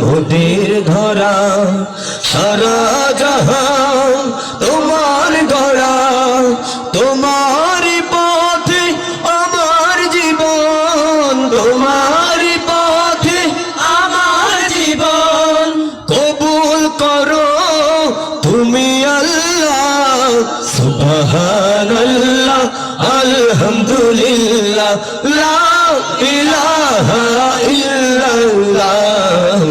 মোদের ধরা, সারা জাহান তোমার গড়া তোমার পথে আমার জীবন, তোমার পথে আমার জীবন। কবুল করো তুমি আল্লাহ, সুবহানাল্লাহ, আলহামদুলিল্লাহ, লা ইলাহা